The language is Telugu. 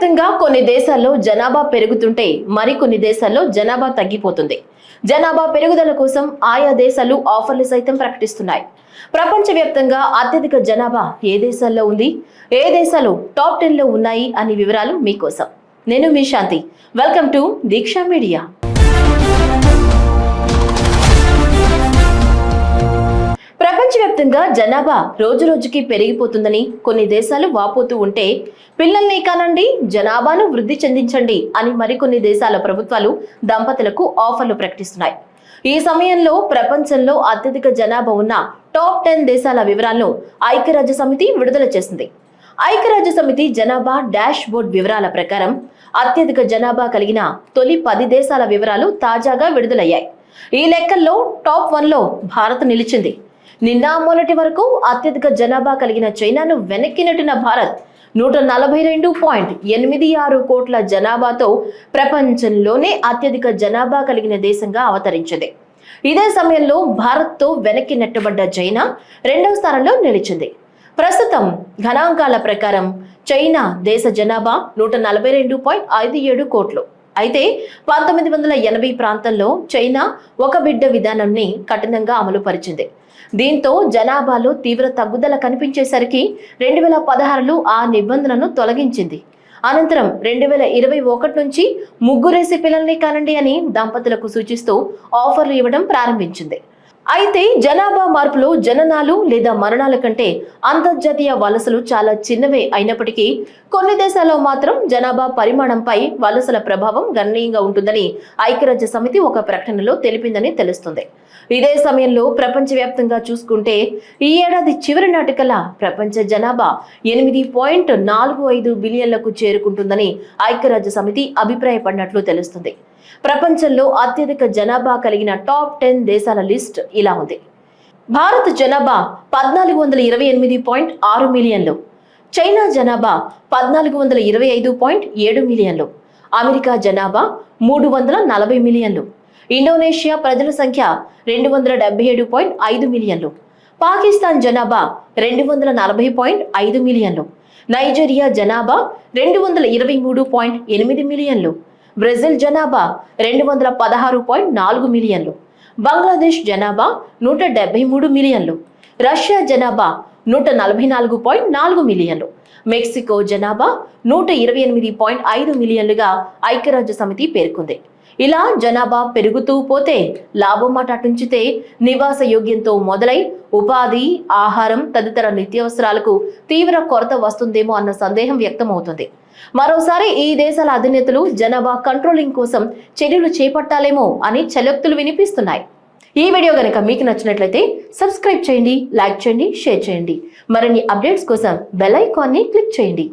ప్రపంచవ్యాప్తంగా కొన్ని దేశాల్లో జనాభా పెరుగుతుంటే మరికొన్ని దేశాల్లో జనాభా తగ్గిపోతుంది. జనాభా పెరుగుదల కోసం ఆయా దేశాలు ఆఫర్లు సైతం ప్రకటిస్తున్నాయి. ప్రపంచవ్యాప్తంగా అత్యధిక జనాభా ఏ దేశాల్లో ఉంది? ఏ దేశాలు టాప్ టెన్లో ఉన్నాయి అనే వివరాలు మీకోసం. నేను మీ Shanti. Welcome to Deeksha media. ప్రపంచవ్యాప్తంగా జనాభా రోజు రోజుకి పెరిగిపోతుందని కొన్ని దేశాలు వాపోతూ ఉంటే పిల్లల్ని కానండి జనాభాను వృద్ధి చెందించండి అని మరికొన్ని దేశాల ప్రభుత్వాలు దంపతులకు ఆఫర్లు ప్రకటిస్తున్నాయి. ఈ సమయంలో ప్రపంచంలో అత్యధిక జనాభా ఉన్న టాప్ టెన్ దేశాల వివరాలను ఐక్యరాజ్య సమితి విడుదల చేసింది. ఐక్యరాజ్య సమితి జనాభా డాష్ బోర్డ్ వివరాల ప్రకారం అత్యధిక జనాభా కలిగిన తొలి పది దేశాల వివరాలు తాజాగా విడుదలయ్యాయి. ఈ లెక్కల్లో టాప్ వన్లో భారత్ నిలిచింది. నిన్న మొన్నటి వరకు అత్యధిక జనాభా కలిగిన చైనాను వెనక్కి నెట్టిన భారత్ నూట నలభై రెండు పాయింట్ ఎనిమిది ఆరు కోట్ల జనాభాతో ప్రపంచంలోనే అత్యధిక జనాభా కలిగిన దేశంగా అవతరించింది. ఇదే సమయంలో భారత్తో వెనక్కి నెట్టబడ్డ చైనా రెండవ స్థానంలో నిలిచింది. ప్రస్తుతం గణాంకాల ప్రకారం చైనా దేశ జనాభా నూట నలభై రెండు పాయింట్ ఐదు ఏడు కోట్లు. అయితే పంతొమ్మిది వందల ఎనభై ప్రాంతంలో చైనా ఒక బిడ్డ విధానాన్ని కఠినంగా అమలు పరిచింది దీంతో జనాభాలో తీవ్ర తగ్గుదల కనిపించేసరికి రెండు వేల పదహారులో ఆ నిబంధనను తొలగించింది. అనంతరం రెండు వేల ఇరవై ఒకటి నుంచి ముగ్గురేసి పిల్లల్ని కానండి అని దంపతులకు సూచిస్తూ ఆఫర్లు ఇవ్వడం ప్రారంభించింది. అయితే జనాభా మార్పులో జననాలు లేదా మరణాల కంటే అంతర్జాతీయ వలసలు చాలా చిన్నవే అయినప్పటికీ కొన్ని దేశాల్లో మాత్రం జనాభా పరిమాణంపై వలసల ప్రభావం గణనీయంగా ఉంటుందని ఐక్యరాజ్య సమితి ఒక ప్రకటనలో తెలిపిందని తెలుస్తుంది. ఇదే సమయంలో ప్రపంచవ్యాప్తంగా చూసుకుంటే ఈ ఏడాది చివరి నాటికల్లా ప్రపంచ జనాభా ఎనిమిది పాయింట్ నాలుగు ఐదు బిలియన్లకు చేరుకుంటుందని ఐక్యరాజ్య సమితి అభిప్రాయపడినట్లు తెలుస్తుంది. ప్రపంచంలో అత్యధిక జనాభా కలిగిన టాప్ టెన్ దేశాల లిస్ట్ ఇలా ఉంది. భారత్ జనాభా పద్నాలుగు వందల ఇరవై ఎనిమిది పాయింట్ ఆరు మిలియన్లు. చైనా జనాభా పద్నాలుగు వందల ఇరవై ఐదు పాయింట్ ఏడు మిలియన్లు. అమెరికా జనాభా మూడు వందల నలభై మిలియన్లు. ఇండోనేషియా ప్రజల సంఖ్య రెండు వందల డెబ్బై ఏడు పాయింట్ ఐదు మిలియన్లు. పాకిస్తాన్ జనాభా రెండు వందల నలభై పాయింట్ ఐదు మిలియన్లు. నైజీరియా జనాభా రెండు వందల ఇరవై మూడు పాయింట్ ఎనిమిది మిలియన్లు. బ్రెజిల్ జనాభా రెండు వందల పదహారు పాయింట్ నాలుగు మిలియన్లు. బంగ్లాదేశ్ జనాభా నూట డెబ్బై మూడు మిలియన్లు. రష్యా జనాభా నూట నలభై నాలుగు పాయింట్ నాలుగు మిలియన్లు. మెక్సికో జనాభా నూట ఇరవై ఎనిమిది పాయింట్ ఐదు మిలియన్లుగా ఐక్యరాజ్య సమితి పేర్కొంది. ఇలా జనాభా పెరుగుతూ పోతే లాభం మాట అటుంచితే నివాస యోగ్యంతో మొదలై ఉపాధి ఆహారం తదితర నిత్యావసరాలకు తీవ్ర కొరత వస్తుందేమో అన్న సందేహం వ్యక్తమవుతుంది. మరోసారి ఈ దేశాల అధినేతలు జనాభా కంట్రోలింగ్ కోసం చర్యలు చేపట్టాలేమో అని చలక్తులు వినిపిస్తున్నాయి. ఈ వీడియో కనుక మీకు నచ్చినట్లయితే సబ్స్క్రైబ్ చేయండి లైక్ చేయండి షేర్ చేయండి. మరిన్ని అప్డేట్స్ కోసం బెల్ ఐకాన్ని క్లిక్ చేయండి.